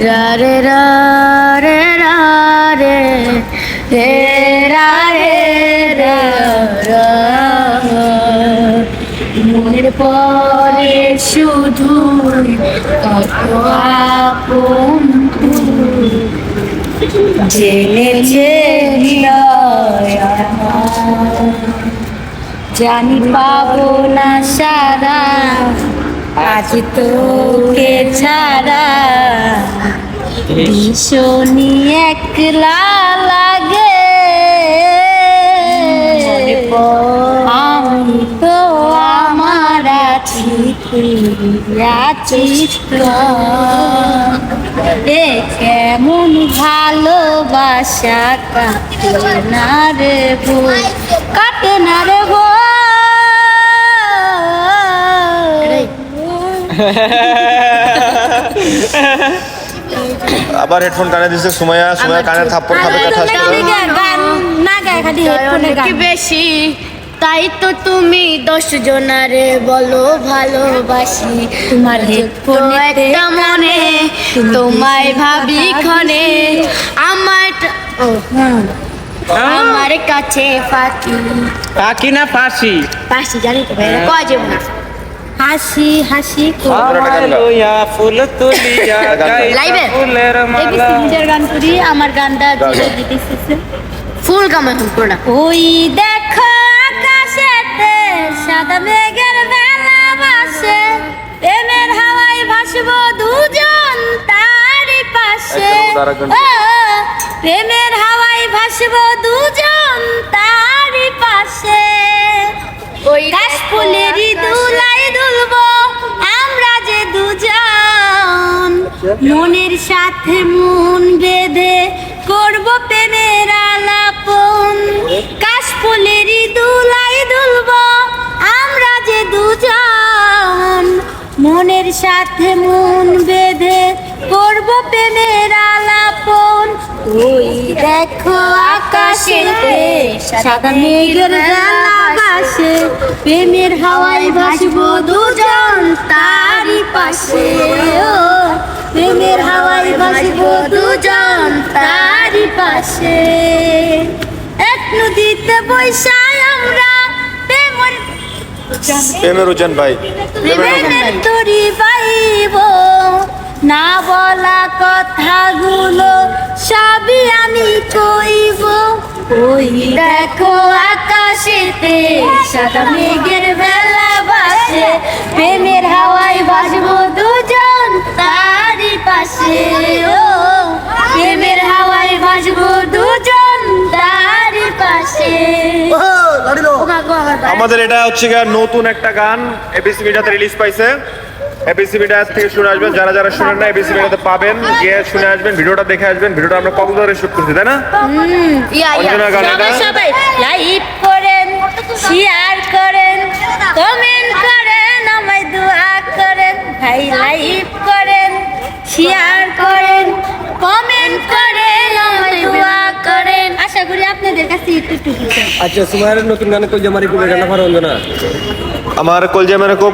রা রে মনের পরে শুধু কত আপন জেনেছে জানি পাবো না সারা আজ তোকে ছাড়া ভীষণই একলা লাগে। আমি তো আমার আছি চিত্র এ কেমন ভালোবাসা, কাটে না রে কাটে না রে আবার হেডফোন কানে দিছে সুমাইয়া সুমাইয়া কানে থাপ্পড় খাবে ঠাস করে না। গায় খালি হেডফোনে গান। বেশি। তাই তো তুমি দশ জনারে বলো ভালোবাসি। তোমার একটা মনে তোমায় ভাবি ক্ষণে। আমার আমার কাছে ফাঁকি। পাখি না ফাঁসি? পাশি জানি তো ভাই কয় যাব না হাসি হাসি ফুল তুলিয়া লাইভে? ফুলের মালা। নিজের গান করি আমার গানটা যে দিতেছে ফুল পুরোটা ওই দেখো আকাশেতে সাদা মেঘের বেলা বাসে প্রেমের হাওয়ায় ভাসবো দুজন পাশে। তারা। ও, প্রেমের হাওয়ায় ভাসবো দুজন তারই পাশে। ওই কাশ ফুলেরই মনের সাথে মন বেঁধে করব প্রেমের আলাপন। কাশফুলেরই দুলাই দুলব, আমরা যে দুজন। মনের সাথে মন বেঁধে করব প্রেমের আলাপন। ওই দেখো আকাশেতে সাদা মেঘের বাসে প্রেমের হাওয়ায় ভাসবো দুজন তারই পাশে। প্রেমের হাওয়ায় ভাসবো দুজন তারই পাশে। এক নদীতে বৈশায় আমরা প্রেমের প্রেমের ভাই। প্রেমের তরি পাইব না বলা কথাগুলো সবই আমি কইব ওই দেখো আকাশেতে সাদা মেঘের বেলা বাসে প্রেমের হাওয়ায় বাসবো দুজন আমাদের এটা হচ্ছে নতুন একটা গান এবিসি মিডিয়াতে রিলিজ পাইছে। এবিসি মিডিয়া থেকে শুনে আসবেন যারা যারা শুনেন না এবিসি মিডিয়াতে পাবেন গিয়ে শুনে আসবেন ভিডিওটা দেখে আসবেন ভিডিওটা আমরা কক্সবাজারে শুট করছি তাই না? ইয়া ইয়া। সবাই লাইক করেন শেয়ার করেন কমেন্ট করেন আমায় দোয়া করেন ভাই লাইক করেন শেয়ার করেন কমেন্ট করেন আমায় আচ্ছা সুমাইয়ের নতুন গানে কই জামারি কুবে গানা ফার না। আমার কলজা মেরে খুব